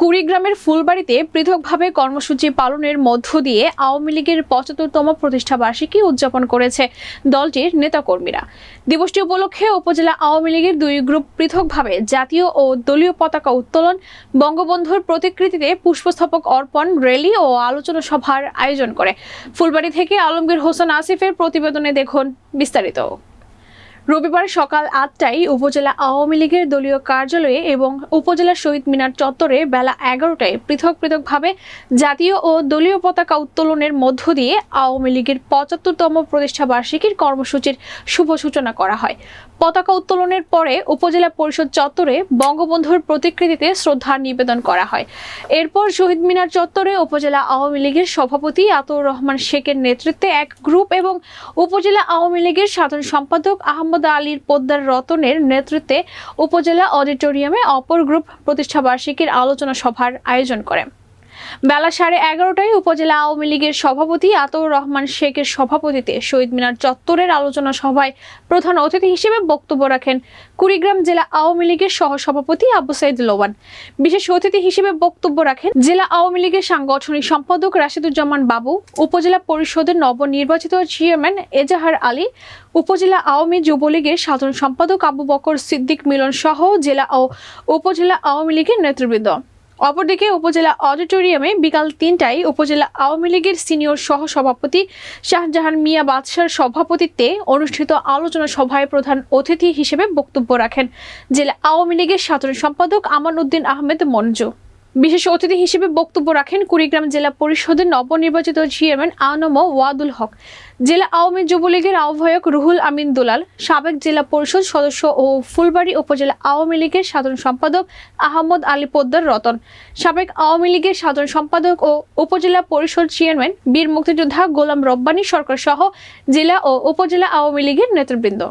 কুড়িগ্রামের ফুলবাড়িতে পৃথকভাবে কর্মসূচি পালনের মধ্য দিয়ে আওয়ামী লীগের পঁচাত্তরতম প্রতিষ্ঠা বার্ষিকী উদযাপন করেছে দলটির নেতাকর্মীরা। দিবসটি উপলক্ষে উপজেলা আওয়ামী লীগের দুই গ্রুপ পৃথকভাবে জাতীয় ও দলীয় পতাকা উত্তোলন, বঙ্গবন্ধুর প্রতিকৃতিতে পুষ্পস্তবক অর্পণ, র্যালি ও আলোচনা সভার আয়োজন করে। ফুলবাড়ি থেকে আলমগীর হোসেন আসিফের প্রতিবেদনে দেখুন বিস্তারিত। রবিবার সকাল আটটায় উপজেলা আওয়ামী লীগের দলীয় কার্যালয়ে এবং উপজেলা শহীদ মিনার চত্বরে বেলা এগারোটায় পৃথক পৃথকভাবে জাতীয় ও দলীয় পতাকা উত্তোলনের মধ্য দিয়ে আওয়ামী লীগের পঁচাত্তরতম প্রতিষ্ঠা বার্ষিকীর কর্মসূচির শুভ সূচনা করা হয়। পতাকা উত্তোলনের পরে উপজেলা পরিষদ চত্বরে বঙ্গবন্ধুর প্রতিকৃতিতে শ্রদ্ধা নিবেদন করা হয়। এরপর শহীদ মিনার চত্বরে উপজেলা আওয়ামী লীগের সভাপতি আতর রহমান শেখের নেতৃত্বে এক গ্রুপ এবং উপজেলা আওয়ামী লীগের সাধারণ সম্পাদক আহমদ আলীর পোদ্দার রতনের নেতৃত্বে উপজেলা অডিটোরিয়ামে অপর গ্রুপ প্রতিষ্ঠাবার্ষিকীর আলোচনা সভার আয়োজন করে। বেলা সাড়ে এগারোটায় উপজেলা আওয়ামী লীগের সভাপতি আতর রহমান শেখের সভাপতিতে শহীদ মিনার চত্বরের আলোচনা সভায় প্রধান অতিথি হিসেবে বক্তব্য রাখেন কুড়িগ্রাম জেলা আওয়ামী লীগের সহসভাপতি আবু সাইদ লোবান। বিশেষ অতিথি হিসেবে বক্তব্য রাখেন জেলা আওয়ামী লীগের সাংগঠনিক সম্পাদক রাশিদুজ্জামান বাবু, উপজেলা পরিষদের নবনির্বাচিত চেয়ারম্যান এজাহার আলী, উপজেলা আওয়ামী যুবলীগের সাধারণ সম্পাদক আবু বকর সিদ্দিক মিলন সহ জেলা ও উপজেলা আওয়ামী লীগের নেতৃবৃন্দ। অপরদিকে উপজেলা অডিটোরিয়ামে বিকাল তিনটায় উপজেলা আওয়ামী লীগের সিনিয়র সহ সভাপতি শাহজাহান মিয়া বাদশার সভাপতিত্বে অনুষ্ঠিত আলোচনা সভায় প্রধান অতিথি হিসেবে বক্তব্য রাখেন জেলা আওয়ামী লীগের সাধারণ সম্পাদক আমান উদ্দিন আহমেদ মঞ্জু। বিশেষ অতিথি হিসেবে বক্তব্য রাখেন কুড়িগ্রাম জেলা পরিষদের নবনির্বাচিত চেয়ারম্যান আনম ওয়াদুল হক। জেলা আওয়ামী যুবলীগের আহ্বায়ক রুহুল আমিন দুলাল, সাবেক জেলা পরিষদ সদস্য ও ফুলবাড়ী উপজেলা আওয়ামী লীগের সাধারণ সম্পাদক আহমদ আলী পোদ্দার রতন, সাবেক আওয়ামী লীগের সাধারণ সম্পাদক ও উপজেলা পরিষদ চেয়ারম্যান বীর মুক্তিযোদ্ধা গোলাম রব্বানী সরকার সহ জেলা ও উপজেলা আওয়ামী লীগের নেতৃবৃন্দ।